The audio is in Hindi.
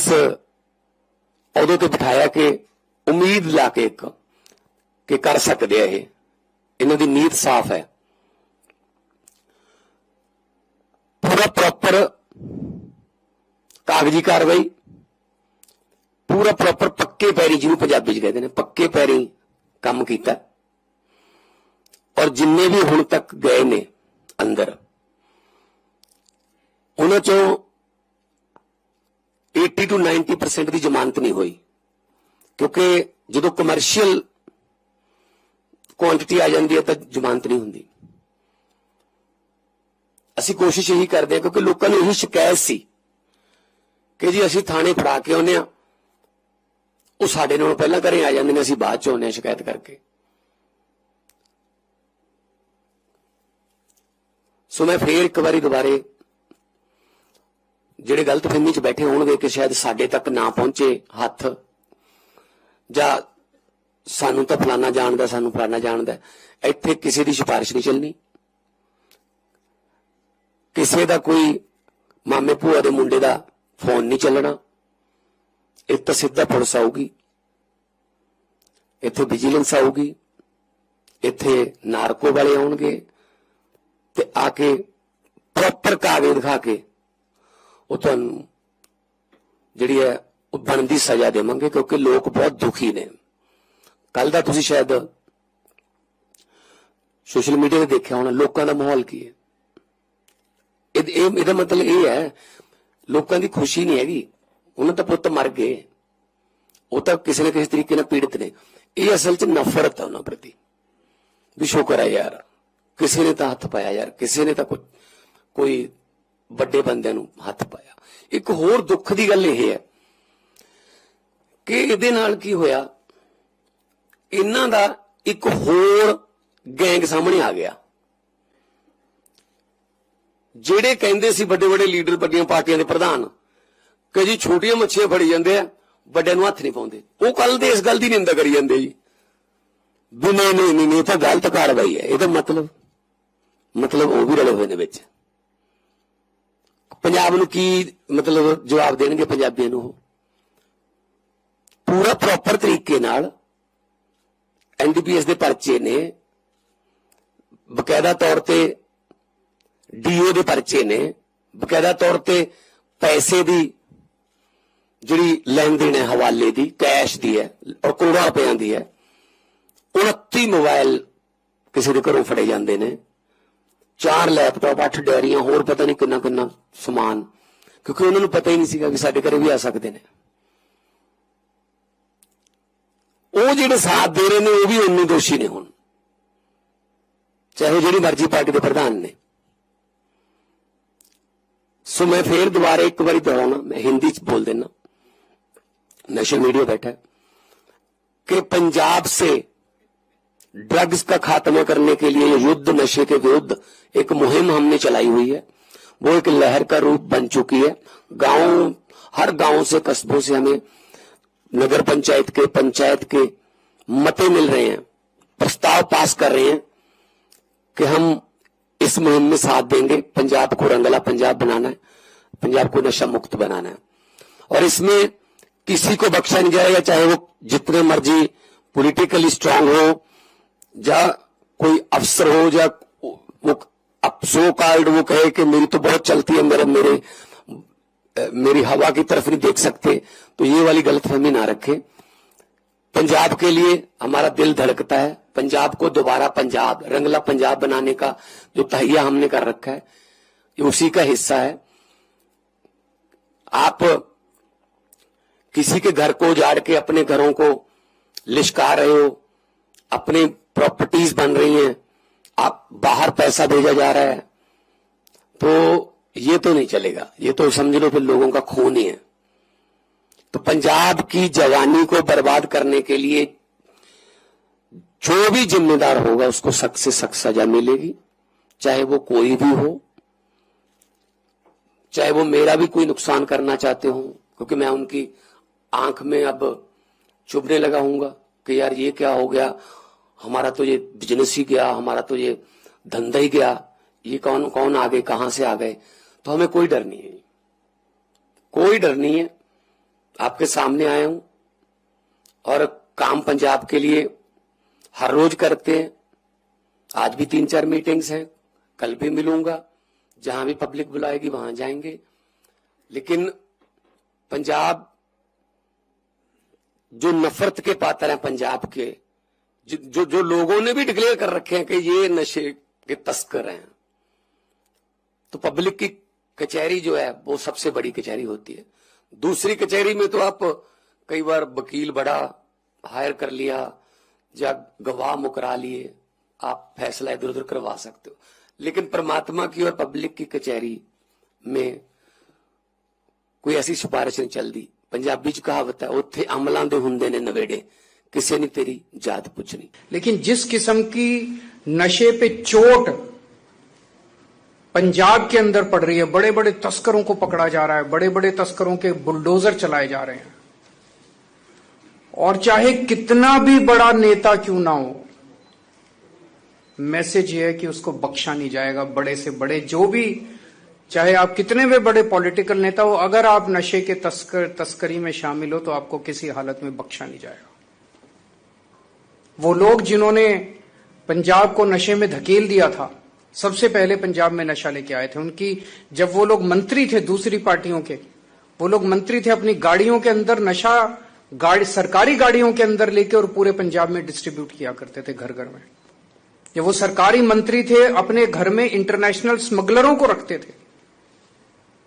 ਇਸ ਅਹੁਦੇ ਤੇ ਬਿਠਾਇਆ ਕਿ ਉਮੀਦ ਲਾ ਕੇ ਇੱਕ ਕਿ ਕਰ ਸਕਦੇ ਆ ਇਹ। ਇਹਨਾਂ ਦੀ ਨੀਤ ਸਾਫ਼ ਹੈ। ਪੂਰਾ ਪ੍ਰੋਪਰ ਕਾਗਜ਼ੀ ਕਾਰਵਾਈ, ਪੂਰਾ ਪ੍ਰੋਪਰ ਪੱਕੇ ਪੈਰੀ ਜਿਹਨੂੰ ਪੰਜਾਬੀ ਚ ਕਹਿੰਦੇ ਨੇ, ਪੱਕੇ ਪੈਰੀ ਕੰਮ ਕੀਤਾ। ਔਰ ਜਿੰਨੇ ਵੀ ਹੁਣ ਤੱਕ ਗਏ ਨੇ ਅੰਦਰ, ਉਹਨਾਂ ਚੋਂ 80 ਤੋਂ 90% ਦੀ ਜ਼ਮਾਨਤ ਨਹੀਂ ਹੋਈ। ਕਿਉਂਕਿ ਜਦੋਂ ਕਮਰਸ਼ੀਅਲ ਕੁਆਂਟੀਟੀ ਆ ਜਾਂਦੀ ਹੈ ਤਾਂ ਜ਼ਮਾਨਤ ਨਹੀਂ ਹੁੰਦੀ। ਅਸੀਂ ਕੋਸ਼ਿਸ਼ ਇਹੀ ਕਰਦੇ ਹਾਂ ਕਿਉਂਕਿ ਲੋਕਾਂ ਨੂੰ ਇਹੀ ਸ਼ਿਕਾਇਤ ਸੀ ਕਿ ਜੀ ਅਸੀਂ ਥਾਣੇ ਫੜਾ ਕੇ ਆਉਂਦੇ ਆ ਉਹ ਸਾਡੇ ਨਾਲੋਂ ਪਹਿਲਾਂ ਘਰੇ ਆ ਜਾਂਦੇ ਨੇ, ਅਸੀਂ ਬਾਅਦ ਚ ਆਉਂਦੇ ਹਾਂ ਸ਼ਿਕਾਇਤ ਕਰਕੇ। ਸੋ ਮੈਂ ਫੇਰ ਇੱਕ ਵਾਰੀ ਦੁਬਾਰੇ ਜਿਹੜੇ ਗਲਤਫਹਿਮੀ 'ਚ ਬੈਠੇ ਹੋਣਗੇ ਕਿ ਸ਼ਾਇਦ ਸਾਡੇ ਤੱਕ ਨਾ ਪਹੁੰਚੇ ਹੱਥ, ਜਾਂ ਸਾਨੂੰ ਤਾਂ ਫਲਾਣਾ ਜਾਣਦਾ, ਸਾਨੂੰ ਫਲਾਣਾ ਜਾਣਦਾ ਇੱਥੇ ਕਿਸੇ ਦੀ ਸਿਫਾਰਿਸ਼ ਨਹੀਂ ਚੱਲਣੀ। ਕਿਸੇ ਦਾ ਕੋਈ ਮਾਮੇ ਭੂਆ ਦੇ ਮੁੰਡੇ ਦਾ ਫੋਨ ਨਹੀਂ ਚੱਲਣਾ। ਇਹ ਤਾਂ ਸਿੱਧਾ ਪੁਲਿਸ ਆਊਗੀ। ਇੱਥੇ ਵਿਜੀਲੈਂਸ ਆਊਗੀ। ਇੱਥੇ ਨਾਰਕੋ ਵਾਲੇ ਆਉਣਗੇ। ਤੇ ਆ ਕੇ ਪ੍ਰੋਪਰ ਕਾਗਜ਼ ਦਿਖਾ ਕੇ ਉਹ ਤੁਹਾਨੂੰ ਜਿਹੜੀ ਹੈ, ਉਹ ਬਣਦੀ ਸਜ਼ਾ ਦੇਵਾਂਗੇ, ਕਿਉਂਕਿ ਲੋਕ ਬਹੁਤ ਦੁਖੀ ਨੇ। ਕੱਲ ਦਾ ਤੁਸੀਂ ਸ਼ਾਇਦ ਸੋਸ਼ਲ ਮੀਡੀਆ ਤੇ ਦੇਖਿਆ ਹੋਣਾ, ਲੋਕਾਂ ਦਾ ਮਾਹੌਲ ਕੀ ਹੈ? ਇਹ ਇਹਦਾ ਮਤਲਬ ਇਹ ਹੈ, ਲੋਕਾਂ ਦੀ ਖੁਸ਼ੀ ਨਹੀਂ ਹੈਗੀ, ਉਹਨਾਂ ਤਾਂ ਪੁੱਤ ਮਰ ਗਏ। ਉਹ ਤਾਂ ਕਿਸੇ ਨਾ ਕਿਸੇ ਤਰੀਕੇ ਨਾਲ ਪੀੜਤ ਨੇ। ਇਹ ਅਸਲ 'ਚ ਨਫ਼ਰਤ ਹੈ ਉਹਨਾਂ ਪ੍ਰਤੀ। ਵੀ ਸ਼ੁਕਰ ਹੈ ਯਾਰ, ਕਿਸੇ ਨੇ ਤਾਂ ਹੱਥ ਪਾਇਆ ਯਾਰ, ਕਿਸੇ ਨੇ ਤਾਂ ਕੋਈ ਵੱਡੇ ਬੰਦਿਆਂ ਨੂੰ ਹੱਥ ਪਾਇਆ। ਇੱਕ ਹੋਰ ਦੁੱਖ ਦੀ ਗੱਲ ਇਹ ਹੈ ਕਿ ਇਹਦੇ ਨਾਲ ਕੀ ਹੋਇਆ? ਇਹਨਾਂ ਦਾ ਇੱਕ ਹੋਰ ਗੈਂਗ ਸਾਹਮਣੇ ਆ ਗਿਆ। ਜਿਹੜੇ ਕਹਿੰਦੇ ਸੀ ਵੱਡੇ ਵੱਡੇ ਲੀਡਰ ਵੱਡੀਆਂ ਪਾਰਟੀਆਂ ਦੇ ਪ੍ਰਧਾਨ ਕਿ ਜੀ ਛੋਟੀਆਂ ਮੱਛੀਆਂ ਫੜੀ ਜਾਂਦੇ ਆ ਵੱਡਿਆਂ ਨੂੰ ਹੱਥ ਨਹੀਂ ਪਾਉਂਦੇ। ਉਹ ਕੱਲ ਦੇ ਇਸ ਗੱਲ ਦੀ ਨਿੰਦਾ ਕਰੀ ਜਾਂਦੇ ਜੀ। ਵੀ ਨਹੀਂ ਨਹੀਂ ਨਹੀਂ ਨਹੀਂ, ਇਹ ਤਾਂ ਗਲਤ ਕਾਰਵਾਈ ਹੈ। ਇਹਦਾ ਮਤਲਬ ਮਤਲਬ ਉਹ ਵੀ ਰਲੇ ਹੋਏ ਨੇ ਵਿੱਚ। ਪੰਜਾਬ ਨੂੰ ਕੀ ਮਤਲਬ ਜਵਾਬ ਦੇਣਗੇ ਪੰਜਾਬੀਆਂ ਨੂੰ ਉਹ? ਪੂਰਾ ਪ੍ਰੋਪਰ ਤਰੀਕੇ ਨਾਲ ਐਨਡੀਪੀਐਸ ਦੇ ਪਰਚੇ ਨੇ, ਬਕਾਇਦਾ ਤੌਰ ਤੇ ਡੀਓ ਦੇ ਪਰਚੇ ਨੇ, ਬਕਾਇਦਾ ਤੌਰ ਤੇ ਪੈਸੇ ਦੀ ਜਿਹੜੀ ਲੈਣ ਦੇਣ ਹੈ ਹਵਾਲੇ ਦੀ, ਕੈਸ਼ ਦੀ ਹੈ, ਔਰ ਕਰੋੜਾਂ ਰੁਪਈਆਂ ਦੀ ਹੈ 29 ਮੋਬਾਈਲ ਕਿਸੇ ਦੇ ਘਰੋਂ ਫੜੇ ਜਾਂਦੇ ਨੇ। ਚਾਰ ਲੈਪਟਾਪ, ਅੱਠ ਡੈਰੀਆਂ, ਹੋਰ ਪਤਾ ਨਹੀਂ ਕਿੰਨਾ ਕਿੰਨਾ ਸਮਾਨ। ਕਿਉਂਕਿ ਉਹਨਾਂ ਨੂੰ ਪਤਾ ਹੀ ਨਹੀਂ ਸੀਗਾ ਕਿ ਸਾਡੇ ਘਰੇ ਵੀ ਆ ਸਕਦੇ ਨੇ। ਉਹ ਜਿਹੜੇ ਸਾਥ ਦੇ ਰਹੇ ਨੇ, ਉਹ ਵੀ ਉਨੇ ਦੋਸ਼ੀ ਨੇ ਹੁਣ। ਚਾਹੇ ਜਿਹੜੀ ਮਰਜ਼ੀ ਪਾਰਟੀ ਦੇ ਪ੍ਰਧਾਨ ਨੇ। ਸੋ ਮੈਂ ਫੇਰ ਦੁਬਾਰਾ ਇੱਕ ਵਾਰੀ ਦੁਹਰਾਉਣਾ, ਮੈਂ ਹਿੰਦੀ ਚ ਬੋਲ ਦੇਣਾ ਨੈਸ਼ਨਲ ਮੀਡੀਆ ਬੈਠਾ ਕਿ ਪੰਜਾਬ ਸੇ ड्रग्स का खात्मा करने के लिए युद्ध, नशे के विरुद्ध एक मुहिम हमने चलाई हुई है। वो एक लहर का रूप बन चुकी है। गाँव, हर गाँव से कस्बों से हमें नगर पंचायत के पंचायत के मते मिल रहे हैं, प्रस्ताव पास कर रहे हैं कि हम इस मुहिम में साथ देंगे। पंजाब को रंगला, पंजाब बनाना है। पंजाब को नशा मुक्त बनाना है। और इसमें किसी को बख्शा नहीं जाएगा, चाहे वो जितने मर्ज़ी पॉलिटिकली स्ट्रांग हो या कोई अफसर हो या वो सो कार्ड वो कहे कि मेरी तो बहुत चलती है, मेरे मेरे मेरी हवा की तरफ़ नहीं देख सकते तो ये वाली गलतफहमी ना रखें। पंजाब के लिए हमारा दिल धड़कता है। पंजाब को दोबारा पंजाब, रंगला पंजाब बनाने का जो तहिया हमने कर रखा है, ये उसी का हिस्सा है। आप किसी के घर को उजाड़ के अपने घरों को लिशका रहे हो अपनी प्रॉपर्टीज़ बन रही हैं। आप बाहर पैसा भेजा जा रहा है। तो ये तो नहीं चलेगा। ये तो समझ लो फिर लोगों का खून ही है। तो पंजाब की जवानी को बर्बाद करने के लिए जो भी जिम्मेदार होगा, उसको सख्त से सख्त सजा मिलेगी। चाहे वो कोई भी हो, चाहे वो मेरा भी कोई नुकसान करना चाहते हो, क्योंकि मैं उनकी आँख में अब चुभने लगा हूँगा कि यार ये क्या हो गया? हमारा तो ये बिज़नेस ही गया, हमारा तो ये धंधा ही गया, ये कौन कौन आ गए कहाँ से आ गए? तो हमें कोई डर नहीं है। कोई डर नहीं है। आपके सामने आया हूँ और काम पंजाब के लिए हर रोज करते हैं। आज भी तीन चार मीटिंग्स हैं। कल भी मिलूँगा। जहाँ भी पब्लिक बुलाएगी, वहाँ जाएँगे। लेकिन पंजाब जो नफरत के पात्र हैं, पंजाब के जो जो लोगों ने भी डिक्लेयर कर रखे हैं कि ये नशे के तस्कर हैं। तो पब्लिक की कचहरी जो है, वो सबसे बड़ी कचहरी होती है। दूसरी कचहरी में तो आप कई बार वकील बड़ा हायर कर लिया, या गवाह मुकरा लिए, आप फैसला इधर उधर करवा सकते हो। लेकिन परमात्मा की और पब्लिक की कचहरी में कोई ऐसी सिफारिश नहीं चलती पंजाबी च कहावत है उत्थे अमलों के होंगे ने नवेड़े। किसी ने तेरी जात पूछनी। लेकिन जिस किस्म की नशे पे चोट पंजाब के अंदर पड़ रही है बड़े बड़े तस्करों को पकड़ा जा रहा है बड़े बड़े तस्करों के बुलडोजर चलाए जा रहे हैं। और चाहे कितना भी बड़ा नेता क्यों ना हो, मैसेज यह है कि उसको बख्शा नहीं जाएगा, बड़े से बड़े जो भी, चाहे आप कितने भी बड़े पॉलिटिकल नेता हो, अगर आप नशे के तस्कर, तस्करी में शामिल हो तो आपको किसी हालत में बख्शा नहीं जाएगा। वो लोग जिन्होंने पंजाब को नशे में धकेल दिया था, सबसे पहले पंजाब में नशा लेके आए थे। उनकी, जब वो लोग मंत्री थे दूसरी पार्टियों के, वो लोग मंत्री थे अपनी गाड़ियों के अंदर नशा, गाड़ी, सरकारी गाड़ियों के अंदर लेके और पूरे पंजाब में डिस्ट्रीब्यूट किया करते थे घर घर में। जब वो सरकारी मंत्री थे, अपने घर में इंटरनेशनल स्मगलरों को रखते थे।